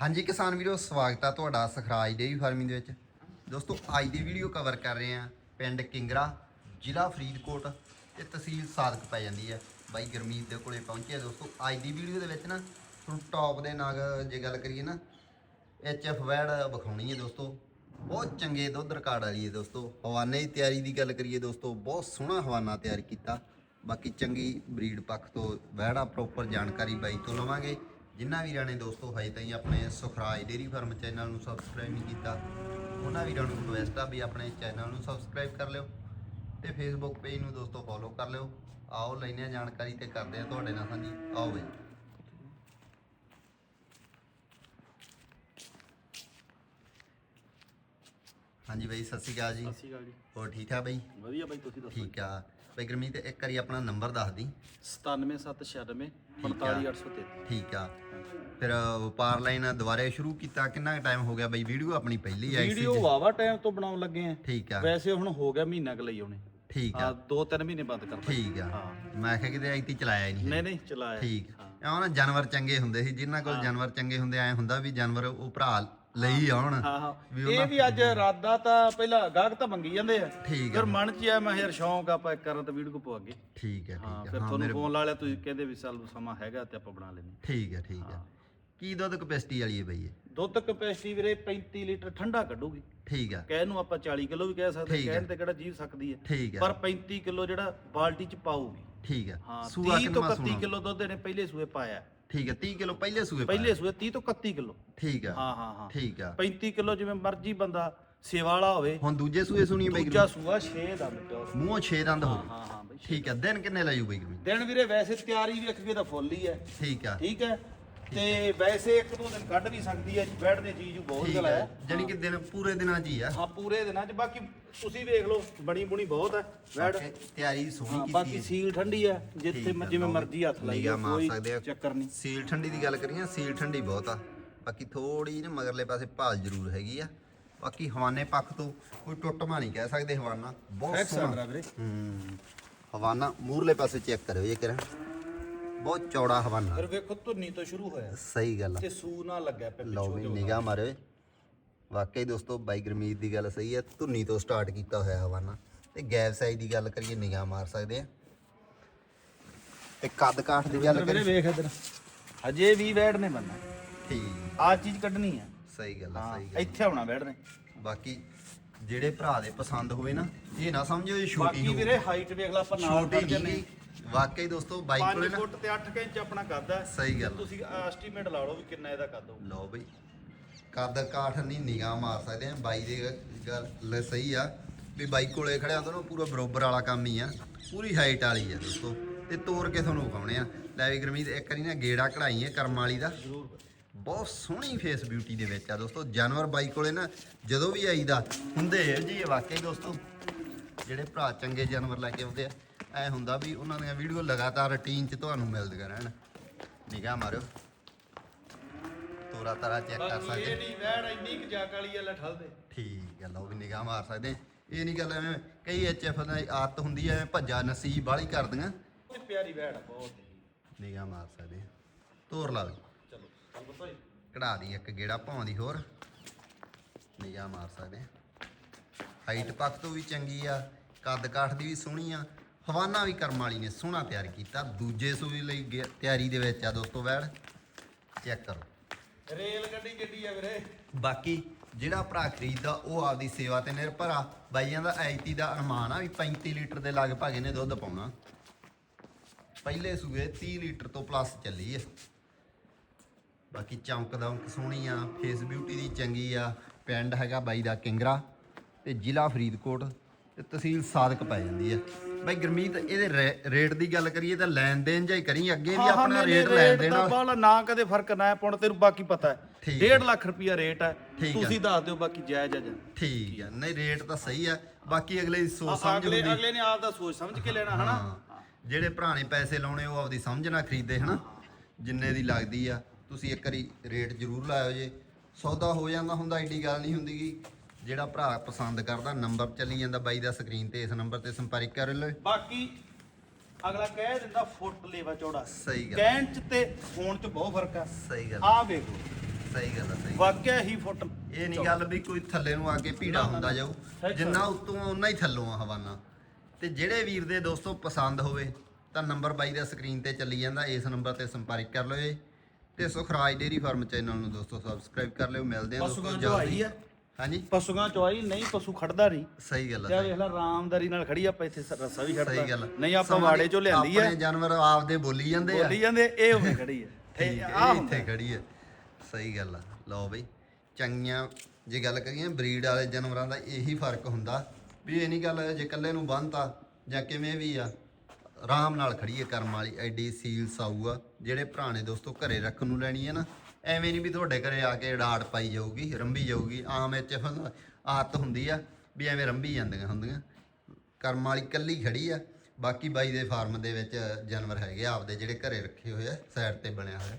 ਹਾਂਜੀ ਕਿਸਾਨ ਵੀਰੋ, ਸਵਾਗਤ ਆ ਤੁਹਾਡਾ ਸਖਰਾਜ ਡੇਰੀ ਫਾਰਮਿੰਗ ਦੇ ਵਿੱਚ। ਦੋਸਤੋ, ਅੱਜ ਦੀ ਵੀਡੀਓ ਕਵਰ ਕਰ ਰਹੇ ਆ ਪਿੰਡ ਕਿੰਗਰਾ, ਜ਼ਿਲ੍ਹਾ ਫਰੀਦਕੋਟ, ਤੇ ਤਹਿਸੀਲ ਸਾਦਕ ਪੈ ਜਾਂਦੀ ਹੈ। ਬਾਈ ਗਰਮੀਤ ਦੇ ਕੋਲੇ ਪਹੁੰਚੇ ਆ ਦੋਸਤੋ। ਅੱਜ ਦੀ ਵੀਡੀਓ ਦੇ ਵਿੱਚ ਨਾ, ਤੁਹਾਨੂੰ ਟੌਪ ਦੇ ਨਾਗ ਜੇ ਗੱਲ ਕਰੀਏ ਨਾ ਐਚ ਐਫ ਵੈੜ ਵਿਖਾਉਣੀ ਹੈ ਦੋਸਤੋ। ਬਹੁਤ ਚੰਗੇ ਦੁੱਧ ਰਿਕਾਰਡ ਵਾਲੀ ਹੈ ਦੋਸਤੋ। ਹਵਾਨੇ ਦੀ ਤਿਆਰੀ ਦੀ ਗੱਲ ਕਰੀਏ ਦੋਸਤੋ, ਬਹੁਤ ਸੋਹਣਾ ਹਵਾਨਾ ਤਿਆਰ ਕੀਤਾ। ਬਾਕੀ ਚੰਗੀ ਬਰੀਡ ਪੱਖ ਤੋਂ ਵੈੜਾ ਪ੍ਰੋਪਰ ਜਾਣਕਾਰੀ ਬਾਈ ਤੋਂ ਲਵਾਂਗੇ। ਜਿਨ੍ਹਾਂ ਵੀਰਾਂ ਨੇ ਦੋਸਤੋ ਹਜੇ ਤਾਈਂ ਆਪਣੇ ਸੁਖਰਾਜ ਡੇਰੀ ਫਾਰਮ ਚੈਨਲ ਨੂੰ ਸਬਸਕ੍ਰਾਈਬ ਨਹੀਂ ਕੀਤਾ ਉਹਨਾਂ ਵੀਰਾਂ ਨੂੰ ਰਿਕੁਐਸਟ ਆ ਵੀ ਆਪਣੇ ਚੈਨਲ ਨੂੰ ਸਬਸਕ੍ਰਾਈਬ ਕਰ ਲਿਓ ਤੇ ਫੇਸਬੁੱਕ ਪੇਜ ਨੂੰ ਦੋਸਤੋ ਫੋਲੋ ਕਰ ਲਿਓ। ਆਓ ਲੈਨੇ ਆ ਜਾਣਕਾਰੀ ਤੇ ਕਰਦੇ ਆ ਤੁਹਾਡੇ ਨਾਲ ਸਾਂਝੀ। ਆਓ ਬਈ। ਹਾਂਜੀ ਬਾਈ ਸਤਿ ਸ਼੍ਰੀ ਅਕਾਲ ਜੀ। ਸਤਿ ਸ਼੍ਰੀ ਅਕਾਲ ਜੀ। ਹੋਰ ਠੀਕ ਠਾਕ ਬਾਈ? ਵਧੀਆ ਬਾਈ ਤੁਸੀਂ ਦੱਸੋ? ਠੀਕ ਆ। ਬਾਈ ਗਰਮੀਤ ਇੱਕ ਵਾਰੀ ਆਪਣਾ ਨੰਬਰ ਦੱਸ ਦੀ। 97796 ਠੀਕ ਆ। 45833 ਠੀਕ ਆ। ਫਿਰ ਵਪਾਰ ਲਾਈਨ ਦੁਬਾਰੇ ਸ਼ੁਰੂ ਕੀਤਾ। ਕਿੰਨਾ ਟਾਈਮ ਹੋ ਗਿਆ ਬਈ? ਵੀਡੀਓ ਆਪਣੀ ਪਹਿਲੀ ਆਈ ਸੀ ਵੀਡੀਓ ਵਾਵਾ ਟਾਈਮ ਤੋਂ ਬਣਾਉਣ ਲੱਗੇ ਆ। ਠੀਕ ਆ। ਵੈਸੇ ਹੁਣ ਹੋ ਗਿਆ ਮਹੀਨਾ ਕੁ ਲਈ ਉਹਨੇ। ਠੀਕ ਆ। ਦੋ ਤਿੰਨ ਮਹੀਨੇ ਬੰਦ ਕਰਤਾ। ਠੀਕ ਆ। ਮੈਂ ਕਿਹਾ ਕਿਤੇ ਐਤੀ ਚਲਾਇਆ ਹੀ ਨਹੀਂ ਨਹੀਂ ਨਹੀਂ ਚਲਾਇਆ। ਠੀਕ। ਆ ਨਾ ਜਾਨਵਰ ਚੰਗੇ ਹੁੰਦੇ ਸੀ। ਜਿਨ੍ਹਾਂ ਕੋਲ ਜਾਨਵਰ ਚੰਗੇ ਹੁੰਦੇ ਐ ਹੁੰਦਾ ਵੀ ਜਾਨਵਰ ਉਹ ਭਰਾ ਲਈ ਆਉਣ। ਇਹ ਵੀ ਅੱਜ ਇਰਾਦਾ ਤਾਂ ਪਹਿਲਾਂ ਗਾਹਕ ਤਾਂ ਮੰਗੀ ਜਾਂਦੇ ਆ। ਫਿਰ ਮਨ ਚ ਆ ਮੈਂ ਯਾਰ ਸ਼ੌਂਕ ਆਪਾਂ ਇੱਕ ਕਰਨ ਤਾਂ ਵੀਡੀਓ ਪਵਾ ਅੱਗੇ ਠੀਕ ਹੈ ਠੀਕ ਫਿਰ ਹੈ ਹਾਂ ਤੁਹਾਨੂੰ ਫੋਨ ਲਾ ਲਿਆ ਤੁਸੀਂ ਕਹਿੰਦੇ ਵੀ ਚੱਲ ਸਮਾਂ ਹੈਗਾ ਤੇ ਆਪਾਂ ਬਣਾ ਲੈਂਦੇ ਠੀਕ ਹੈ ਠੀਕ ਹੈ। ਕੀ ਦੁੱਧ ਕਪੈਸਿਟੀ ਵਾਲੀ ਹੈ ਬਈ ਇਹ? ਦੁੱਧ ਕਪੈਸਿਟੀ ਵੀਰੇ 35 ਲੀਟਰ ਠੰਡਾ ਕੱਢੂਗੀ। ਠੀਕ ਆ। ਕਹਿ ਨੂੰ ਆਪਾਂ 40 ਕਿਲੋ ਵੀ ਕਹਿ ਸਕਦੇ ਠੀਕ ਆ। ਕਹਿਣ ਤੇ ਕਿਹੜਾ ਜੀਵ ਸਕਦੀ ਹੈ। ਠੀਕ ਆ। ਪਰ 35 ਕਿਲੋ ਜਿਹੜਾ ਬਾਲਟੀ ਚ ਪਾਊਗੀ। ਠੀਕ ਆ। ਹਾਂ ਸੂਆ 30 ਤੋਂ ਕਿੰਨਾ 31 ਸੋਣਾ ਕਿਲੋ ਦੁੱਧ ਇਹਨੇ ਪਹਿਲੇ ਸੂਏ ਪਾਇਆ। ਠੀਕ ਹੈ 30 ਕਿਲੋ ਪਹਿਲੇ ਸੂਏ ਪਹਿਲੇ ਸੂਏ 30 ਤੋਂ 31 ਕਿਲੋ। ਠੀਕ ਆ। ਹਾਂ ਹਾਂ ਹਾਂ। ਠੀਕ ਆ। 35 ਕਿਲੋ ਜਿਵੇਂ ਮਰਜ਼ੀ ਬੰਦਾ ਸੇਵਾ ਵਾਲਾ ਹੋਵੇ। ਹੁਣ ਦੂਜੇ ਸੂਏ ਸੁਣੀ ਬਈ ਦੂਜਾ ਸੂਆ 6 ਦਾ ਮਿੱਟੋ ਮੂੰਹੋਂ 6 ਦੰਦ ਹੋ ਹਾਂ ਹਾਂ ਬਈ ਠੀਕ ਆ। ਦਿਨ ਕਿੰਨੇ ਲਾਇਓ ਬਈ ਦਿਨ ਵੀਰੇ ਵੈਸੇ ਤਿਆਰੀ ਵੇਖ ਕੇ ਤਾਂ ਫੁੱਲ ਹੀ ਹੈ। ਠੀਕ ਆ। ਠੀਕ ਹੈ। ਤੇ ਵੈਸੇ ਇੱਕ ਦੋ ਦਿਨ ਕੱਢ ਵੀ ਸਕਦੀ ਹੈ ਬੈਠ ਦੇ ਚੀਜ਼ ਨੂੰ ਬਹੁਤ ਠੀਕ ਹੈ ਜਾਨੀ ਕਿ ਦਿਨ ਪੂਰੇ ਦਿਨਾਂ 'ਚ ਹੀ ਆ। ਹਾਂ ਪੂਰੇ ਦਿਨਾਂ 'ਚ ਬਾਕੀ ਤੁਸੀਂ ਵੇਖ ਲਓ ਬਣੀ ਬੁਣੀ ਬਹੁਤ ਹੈ ਬੈਠ। ਬਾਕੀ ਤਿਆਰੀ ਹਾਂ, ਸੋਹਣੀ ਕੀਤੀ ਬਾਕੀ ਹੈ। ਸੀਲ ਠੰਡੀ ਹੈ ਜਿੱਥੇ ਠੀਕ ਜਿਵੇਂ ਮਰਜ਼ੀ ਹੱਥ ਲਾਈ ਨਿਗਾਹ ਮਾਰ ਕੋਈ ਸਕਦੇ ਆ। ਚੱਕਰ ਨਹੀਂ। ਸੀਲ ਠੰਡੀ ਦੀ ਗੱਲ ਕਰੀਏ ਸੀਲ ਠੰਡੀ ਬਹੁਤ ਆ। ਬਾਕੀ ਥੋੜੀ ਨਾ ਮਗਰਲੇ ਪਾਸੇ ਭਾਲ ਜ਼ਰੂਰ ਹੈਗੀ ਆ। ਬਾਕੀ ਹਵਾਨੇ ਪੱਖ ਤੋਂ ਕੋਈ ਟੁੱਟਮਾ ਨਹੀਂ ਕਹਿ ਸਕਦੇ ਹਵਾਨਾ। ਬਹੁਤ ਸੋਹਣਾ। ਵੀਰੇ ਹੂੰ ਹਵਾਨਾ ਮੂਰਲੇ ਪਾਸੇ ਚੈੱਕ ਕਰਿਓ ਜੇ ਕਰਾਂ ਬਹੁਤ ਚੌੜਾ ਹਵਾਨਾ। ਫਿਰ ਵੇਖੋ ਧੁੰਨੀ ਤੋਂ ਸ਼ੁਰੂ ਹੋਇਆ। ਸਹੀ ਗੱਲ ਆ। ਤੇ ਸੂ ਨਾ ਲੱਗਿਆ ਪਿਆ ਲਓ ਵੀ ਨਿਗਾਹ ਮਾਰਿਓ ਵਾਕਈ ਦੋਸਤੋ ਬਾਈ ਗਰਮੀਤ ਦੀ ਗੱਲ ਸਹੀ ਹੈ। ਧੁੰਨੀ ਤੋਂ ਸਟਾਰਟ ਕੀਤਾ ਹੋਇਆ ਹਵਾਨਾ। ਤੇ ਗੈਪ ਸਾਈਜ਼ ਦੀ ਗੱਲ ਕਰੀਏ ਨਿਗਾਹ ਮਾਰ ਸਕਦੇ ਆ। ਤੇ ਕੱਦ ਕਾਠ ਦੀ ਗੱਲ ਕਰੀਏ। ਵੇਖ ਇਧਰ। ਹਜੇ ਵੀ ਵੈੜ ਨੇ ਬੰਨਾ ਠੀਕ। ਆ ਚੀਜ਼ ਕੱਢਣੀ ਆ। ਸਹੀ ਗੱਲ ਆ ਹਾਂ ਸਹੀ ਗੱਲ ਇੱਥੇ ਆਉਣਾ ਵੈੜ ਨੇ ਬਾਕੀ ਜਿਹੜੇ ਭਰਾ ਦੇ ਪਸੰਦ ਹੋਵੇ ਨਾ ਇਹ ਨਾ ਸਮਝੋ ਇਹ ਛੋਟੀ ਬਾਕੀ ਵੀਰੇ ਹਾਈਟ ਵੇਖ ਲਾ ਆਪਾਂ ਨਾਲ ਛੋਟੀ ਨਹੀਂ ਵਾਕਈ ਦੋਸਤੋ ਬਾਈਕ ਕੋਲੇ 5 ਨਾ ਫੁੱਟ ਤੇ 8 ਇੰਚ ਆਪਣਾ ਕੱਦ ਹੈ। ਸਹੀ ਗੱਲ। ਤੁਸੀਂ ਐਸਟੀਮੇਟ ਲਾ ਲਓ ਵੀ ਕਿੰਨਾ ਇਹਦਾ ਕੱਦ ਹੋਊ। ਲਓ ਬਈ ਕੱਦ ਕਾਠ ਨਹੀਂ ਨਿਗਾਹ ਮਾਰ ਸਕਦੇ ਆ ਬਾਈ ਦੇ ਗੱਲ ਸਹੀ ਆ। ਵੀ ਬਾਈ ਕੋਲੇ ਖੜਿਆ ਤਾਂ ਨਾ ਪੂਰਾ ਬਰੋਬਰ ਵਾਲਾ ਕੰਮ ਹੀ ਆ। ਪੂਰੀ ਹਾਈਟ ਵਾਲੀ ਆ ਦੋਸਤੋ। ਤੇ ਤੋੜ ਕੇ ਤੁਹਾਨੂੰ ਵਿਖਾਉਣੇ ਆ। ਲੈ ਵੀ ਗਰਮੀਤ ਇੱਕ ਵਾਰੀ ਨਾ ਗੇੜਾ ਕਢਾਈ ਹੈ ਕਰਮ ਵਾਲੀ ਦਾ। ਜ਼ਰੂਰ ਬਹੁਤ ਸੋਹਣੀ ਫੇਸ ਬਿਊਟੀ ਦੇ ਵਿੱਚ ਆ ਦੋਸਤੋ। ਜਾਨਵਰ ਬਾਈ ਕੋਲੇ ਨਾ ਜਦੋਂ ਵੀ ਆਈਦਾ ਹੁੰਦੇ ਜੀ ਇਹ ਵਾਕਈ ਦੋਸਤੋ। ਜਿਹੜੇ ਭਰਾ ਚੰਗੇ ਜਾਨਵਰ ਲੈ ਕੇ ਆਉਂਦੇ ਆ। ਐ ਹੁੰਦਾ ਵੀ ਉਹਨਾਂ ਦੀਆਂ ਵੀਡੀਓ ਲਗਾਤਾਰ ਰੁਟੀਨ 'ਚ ਤੁਹਾਨੂੰ ਮਿਲਦੀਆਂ ਰਹਿਣ। ਨਿਗਾਹ ਮਾਰਿਓ। ਤੋਰਾ ਤਾਰਾ ਚੈੱਕ ਕਰ ਬਾਕੀ ਸਕਦੇ। ਇਹ ਨਹੀਂ ਵੈੜ ਇੰਨੀ ਕੁ ਜਾਕ ਵਾਲੀ ਆ ਲੈ ਠੱਲ ਦੇ। ਠੀਕ ਹੈ ਲਓ ਵੀ ਨਿਗਾਹ ਮਾਰ ਸਕਦੇ। ਇਹ ਨਹੀਂ ਗੱਲ ਐਵੇਂ ਕਈ ਐਚਐਫ ਦਾ ਆਦਤ ਹੁੰਦੀ ਐ ਭੱਜਾ ਨਸੀਬ ਵਾਲੀ ਕਰਦੀਆਂ। ਤੇ ਪਿਆਰੀ ਵੈੜ ਆ ਬਹੁਤ ਹੀ। ਨਿਗਾਹ ਮਾਰ ਸਕਦੇ। ਤੋਰ ਲਾ ਵੀ। ਚਲੋ ਚੱਲ ਬਤਾਈ ਕਢਾ ਦੀ ਇੱਕ ਗੇੜਾ ਭਾਂ ਦੀ ਹੋਰ। ਨਿਗਾਹ ਮਾਰ ਸਕਦੇ। ਹਾਈਟ ਪੱਖ ਤੋਂ ਵੀ ਚੰਗੀ ਆ ਕੱਦ ਕਾਠ ਦੀ ਵੀ ਸੋਹਣੀ ਆ। ਹਵਾਨਾ ਵੀ ਕਰਮ ਵਾਲੀ ਨੇ ਸੋਹਣਾ ਤਿਆਰ ਕੀਤਾ। ਦੂਜੇ ਸੂਈ ਲਈ ਗੇ- ਤਿਆਰੀ ਦੇ ਵਿੱਚ ਆ ਦੋਸਤੋ ਵੈੜ। ਚੈੱਕ ਕਰੋ। ਰੇਲ ਗੱਡੀ ਕਿੱਡੀ ਆ ਵੀਰੇ? ਬਾਕੀ ਜਿਹੜਾ ਭਰਾ ਖਰੀਦਦਾ ਉਹ ਆਪਦੀ ਸੇਵਾ ਤੇ ਨਿਰਭਰ ਆ। ਬਾਈਆਂ ਦਾ ਐਤੀ ਦਾ ਅਨੁਮਾਨ ਆ ਵੀ 35 ਲੀਟਰ ਦੇ ਲਗਭਗ ਇਹਨੇ ਦੁੱਧ ਪਾਉਣਾ। ਪਹਿਲੇ ਸੂਏ 30 ਲੀਟਰ ਤੋਂ ਪਲੱਸ ਚੱਲੀ ਹੈ ਬਾਕੀ ਚਮਕ ਦਮਕ ਸੋਹਣੀ ਆ ਫੇਸ ਬਿਊਟੀ ਦੀ ਚੰਗੀ ਆ ਪਿੰਡ ਹੈਗਾ ਬਾਈ ਦਾ ਕਿੰਗਰਾ ਤੇ ਜ਼ਿਲ੍ਹਾ ਫਰੀਦਕੋਟ ਤੇ ਤਹਿਸੀਲ ਸਾਦਕ ਪੈ ਜਾਂਦੀ ਆ। ਬਾਈ ਗਰਮੀਤ ਇਹਦੇ ਰੇ- ਰੇਟ ਦੀ ਗੱਲ ਕਰੀਏ ਤਾਂ ਲੈਣ ਦੇਣ ਜਾਈ ਕਰੀ ਅੱਗੇ ਵੀ ਆਪਣਾ ਰੇਟ ਲੈਣ ਦੇਣਾ ਬਾਲਾ ਨਾ ਕਦੇ ਫ਼ਰਕ ਨਾ ਪਾਉਣ ਤੈਨੂੰ ਬਾਕੀ ਪਤਾ ਹੈ। ਠੀਕ 1.5 ਲੱਖ ਰੁਪਿਆ ਰੇਟ ਹੈ ਠੀਕ ਹੈ। ਤੁਸੀਂ ਦੱਸ ਦਿਓ ਬਾਕੀ ਜਾਇਜ਼ ਆ ਜਾਂ। ਠੀਕ ਆ ਨਹੀਂ ਰੇਟ ਤਾਂ ਸਹੀ ਆ ਬਾਕੀ ਅਗਲੇ ਦੀ ਸੋਚ ਸਮਝ ਅਗਲੇ ਹੁੰਦੀ। ਅਗਲੇ ਨੇ ਆਪ ਦਾ ਸੋਚ ਸਮਝ ਕੇ ਲੈਣਾ ਹਨਾ? ਹਾਂ ਜਿਹੜੇ ਭਰਾ ਨੇ ਪੈਸੇ ਲਾਉਣੇ ਉਹ ਆਪਦੀ ਸਮਝ ਨਾਲ ਖਰੀਦੇ ਹਨਾ? ਜਿੰਨੇ ਦੀ ਲੱਗਦੀ ਆ ਤੁਸੀਂ ਇੱਕ ਵਾਰੀ ਰੇਟ ਜ਼ਰੂਰ ਲਾਇਓ ਜੇ। ਸੌਦਾ ਹੋ ਜਾਂਦਾ ਹੁੰਦਾ ਏਡੀ ਗੱਲ ਨਹੀਂ ਹੁੰਦੀਗੀ ਜਿਹੜਾ ਭਰਾ ਪਸੰਦ ਕਰਦਾ ਨੰਬਰ ਚੱਲੀ ਜਾਂਦਾ ਬਾਈ ਦਾ ਸਕਰੀਨ ਤੇ ਇਸ ਨੰਬਰ ਤੇ ਸੰਪਰਕ ਕਰ ਲਓ। ਬਾਕੀ ਅਗਲਾ ਕਹਿ ਦਿੰਦਾ ਫੁੱਟ ਲੇਵਾ ਚੌੜਾ। ਸਹੀ ਗੱਲ। ਕਹਿਣ ਚ ਤੇ ਹੋਣ ਚ ਬਹੁਤ ਫ਼ਰਕ ਆ। ਸਹੀ ਗੱਲ। ਆ ਵੇਖੋ। ਸਹੀ ਗੱਲ ਆ ਸਹੀ ਵਾਕਿਆ ਹੀ ਫੁੱਟ ਇਹ ਨਹੀਂ ਗੱਲ ਵੀ ਕੋਈ ਥੱਲੇ ਨੂੰ ਆ ਕੇ ਭੀੜਾ ਹੁੰਦਾ। ਜਾਊ। ਜਿੰਨਾ ਉੱਤੋਂ ਉਨਾ ਹੀ ਥੱਲੋਂ ਆ ਹਵਾਨਾ। ਤੇ ਜਿਹੜੇ ਵੀਰ ਦੇ ਦੋਸਤੋ ਪਸੰਦ ਹੋਵੇ ਤਾਂ ਨੰਬਰ ਬਾਈ ਦਾ ਸਕਰੀਨ ਤੇ ਚੱਲੀ ਜਾਂਦਾ ਇਸ ਨੰਬਰ ਤੇ ਸੰਪਰਕ ਕਰ ਲਿਓ ਤੇ ਸੁਖਰਾਜ ਡੇਰੀ ਫਾਰਮ ਚੈਨਲ ਨੂੰ ਦੋਸਤੋ ਸਬਸਕ੍ਰਾਈਬ ਕਰ ਲਿਓ। ਮਿਲਦੇ ਆ ਦੋਸਤੋ ਜਲਦੀ। ਹਾਂਜੀ। ਪਸ਼ੂਆਂ ਚੋਈ ਨਹੀਂ ਪਸ਼ੂ ਖੜਦਾ ਨਹੀਂ। ਸਹੀ ਗੱਲ ਤੇ ਆ ਵੇਖ ਲੈ ਰਾਮਦਾਰੀ ਨਾਲ ਖੜੀ ਆਪਾਂ ਇੱਥੇ ਰੱਸਾ ਵੀ ਸਹੀ ਛੱਡਦਾ ਗੱਲ। ਨਹੀਂ ਆਪਾਂ ਵਾੜੇ ਚੋਂ ਲਿਆਂਦੀ ਆ। ਆਪਣੇ ਜਾਨਵਰ ਆਪਦੇ ਬੋਲੀ ਜਾਂਦੇ ਆ। ਬੋਲੀ ਜਾਂਦੇ ਇਹ ਉਵੇਂ ਖੜੀ ਆ। ਠੀਕ ਹੈ ਇੱਥੇ ਖੜੀ ਹੈ ਸਹੀ ਗੱਲ ਆ। ਲਓ ਬਈ ਚੰਗੀਆਂ ਜੇ ਗੱਲ ਕਰੀਏ ਬਰੀਡ ਵਾਲੇ ਜਾਨਵਰਾਂ ਦਾ ਇਹੀ ਫ਼ਰਕ ਹੁੰਦਾ। ਵੀ ਇਹ ਨਹੀਂ ਗੱਲ ਜੇ ਇਕੱਲੇ ਨੂੰ ਬੰਨਤਾ ਜਾਂ ਕਿਵੇਂ ਵੀ ਆ ਆਰਾਮ ਨਾਲ ਖੜੀ ਹੈ ਕਰਮ ਵਾਲੀ ਐਡੀ ਸੀਲ ਸਾਊ ਆ ਜਿਹੜੇ ਭਰਾਣੇ ਦੋਸਤੋ ਘਰੇ ਰੱਖਣ ਨੂੰ ਲੈਣੀ ਹੈ ਨਾ ਐਵੇਂ ਨਹੀਂ ਵੀ ਤੁਹਾਡੇ ਘਰੇ ਆ ਕੇ ਡਾੜ ਪਾਈ ਜਾਊਗੀ ਰੰਬੀ ਜਾਊਗੀ, ਆਮ ਇੱਥੇ ਆਦਤ ਹੁੰਦੀ ਆ ਵੀ ਐਵੇਂ ਰੰਬੀ ਜਾਂਦੀਆਂ ਹੁੰਦੀਆਂ। ਕਰਮ ਵਾਲੀ ਕੱਲੀ ਖੜੀ ਆ, ਬਾਕੀ ਬਾਈ ਦੇ ਫਾਰਮ ਦੇ ਵਿੱਚ ਜਾਨਵਰ ਹੈਗੇ ਆ, ਆਪਦੇ ਜਿਹੜੇ ਘਰੇ ਰੱਖੇ ਹੋਏ ਆ, ਸਾਈਡ ਤੇ ਬਣਿਆ ਹੋਇਆ।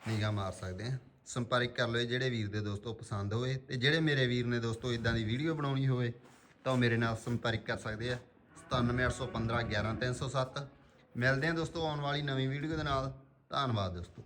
ਨਿਗਾਹ ਮਾਰ ਸਕਦੇ ਆ। ਸੰਪਰਕ ਕਰ ਲਓ ਜਿਹੜੇ ਵੀਰ ਦੇ ਦੋਸਤੋ ਪਸੰਦ ਹੋਵੇ ਤੇ ਜਿਹੜੇ ਮੇਰੇ ਵੀਰ ਨੇ ਦੋਸਤੋ ਇਦਾਂ ਦੀ ਵੀਡੀਓ ਬਣਾਉਣੀ ਹੋਵੇ ਤਾਂ ਉਹ ਮੇਰੇ ਨਾਲ ਸੰਪਰਕ ਕਰ ਸਕਦੇ ਆ। 97815 11307 ਮਿਲਦੇ ਆ ਦੋਸਤੋ ਆਉਣ ਵਾਲੀ ਨਵੀਂ ਵੀਡੀਓ ਦੇ ਨਾਲ। ਧੰਨਵਾਦ ਦੋਸਤੋ।